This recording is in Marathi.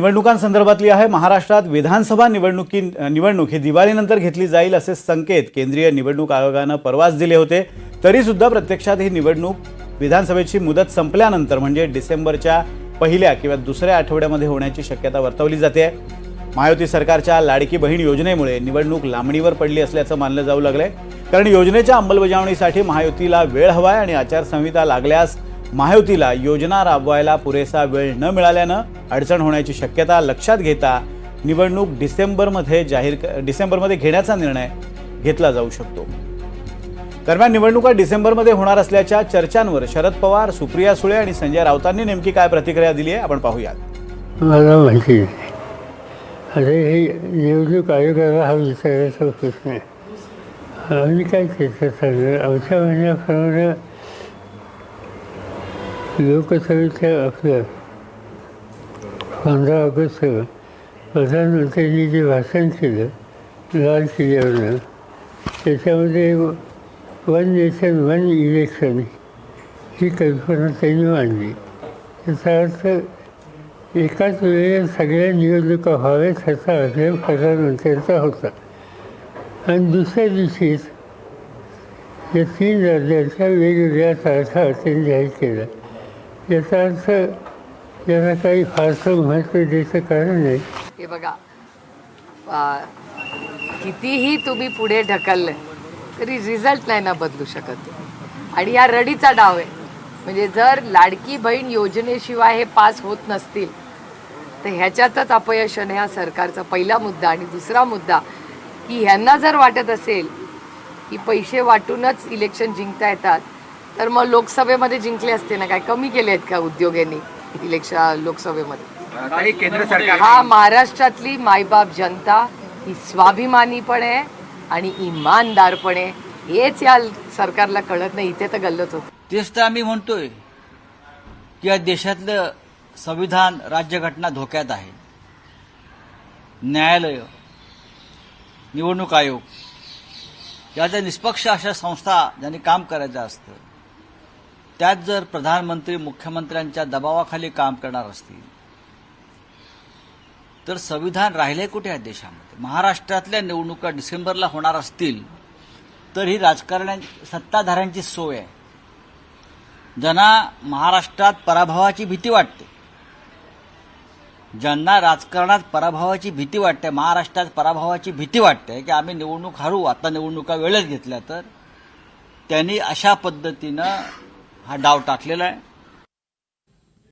निवडणुकांसंदर्भातली आहे. महाराष्ट्रात विधानसभा निवडणुकी निवडणूक ही दिवाळीनंतर घेतली जाईल असे संकेत केंद्रीय निवडणूक आयोगानं परवाच दिले होते. तरीसुद्धा प्रत्यक्षात ही निवडणूक विधानसभेची मुदत संपल्यानंतर म्हणजे डिसेंबरच्या पहिल्या किंवा दुसऱ्या आठवड्यामध्ये होण्याची शक्यता वर्तवली जाते. महायुती सरकारच्या लाडकी बहीण योजनेमुळे निवडणूक लांबणीवर पडली असल्याचं मानलं जाऊ लागलंय. कारण योजनेच्या अंमलबजावणीसाठी महायुतीला वेळ हवाय आणि आचारसंहिता लागल्यास महायुतीला योजना राबवायला पुरेसा वेळ न मिळाल्यानं अडचण होण्याची शक्यता लक्षात घेता निवडणूक डिसेंबरमध्ये जाहीर डिसेंबरमध्ये घेण्याचा निर्णय घेतला जाऊ शकतो. दरम्यान निवडणुका डिसेंबरमध्ये होणार असल्याच्या चर्चांवर शरद पवार सुप्रिया सुळे आणि संजय राऊतांनी नेमकी काय प्रतिक्रिया दिली आहे आपण पाहूयात. मला माहिती हे निवडणूक आयोगाला हा विचारायचा प्रश्न आहे. आम्ही काय त्याचं सांगणार आमच्या म्हणण्याप्रमाणे लोकसभेच्या आपल्या पंधरा ऑगस्ट प्रधानमंत्र्यांनी जे भाषण केलं लाल किल्ल्यावरनं त्याच्यामध्ये वन नेशन वन इलेक्शन ही कल्पना त्यांनी मांडली त्याचा अर्थ एकाच वेळेला सगळ्या निवडणुका व्हाव्यात ह्याचा आग्रह प्रधानमंत्र्यांचा होता आणि दुसऱ्या दिवशीच या तीन राज्यांच्या वेगवेगळ्या तारखा त्यांनी जाहीर केल्या याचा अर्थ याला काही फारसं महत्त्व द्यायचं कारण नाही. हे बघा. आ, कितीही तुम्ही पुढे ढकललं तरी रिझल्ट नाही ना बदलू शकत. आणि हा रडीचा डाव आहे. म्हणजे जर लाडकी बहीण योजनेशिवाय हे पास होत नसतील तर ह्याच्यातच अपयश आहे ह्या सरकारचा पहिला मुद्दा. आणि दुसरा मुद्दा की ह्यांना जर वाटत असेल की पैसे वाटूनच इलेक्शन जिंकता येतात तर मग लोकसभेमध्ये जिंकले असते ना काय कमी केले आहेत का उद्योगांनी इलेक्शन लोकसभेमध्ये? काही केंद्र सरकार. हा महाराष्ट्रातली मायबाप जनता ही स्वाभिमानी पण आहे आणि इमानदार पण आहे. हेच या सरकारला कळत नाही इथे तर गल्लत होत. तेच तर आम्ही म्हणतोय की या देशातलं संविधान राज्यघटना धोक्यात आहे. न्यायालय निवडणूक आयोग या ज्या निष्पक्ष अशा संस्था ज्यांनी काम करायचं असतं त्यात जर प्रधानमंत्री मुख्यमंत्र्यांच्या दबावाखाली काम करणार असतील तर संविधान राहिले कुठे या देशामध्ये? महाराष्ट्रातल्या निवडणुका डिसेंबरला होणार असतील तर ही राजकारण्या सत्ताधाऱ्यांची सोय आहे. ज्यांना महाराष्ट्रात पराभवाची भीती वाटते ज्यांना राजकारणात पराभवाची भीती वाटते महाराष्ट्रात पराभवाची भीती वाटते की आम्ही निवडणूक हरू आता निवडणुका वेळेत घेतल्या तर त्यांनी अशा पद्धतीनं हा डाव टाकलेला आहे.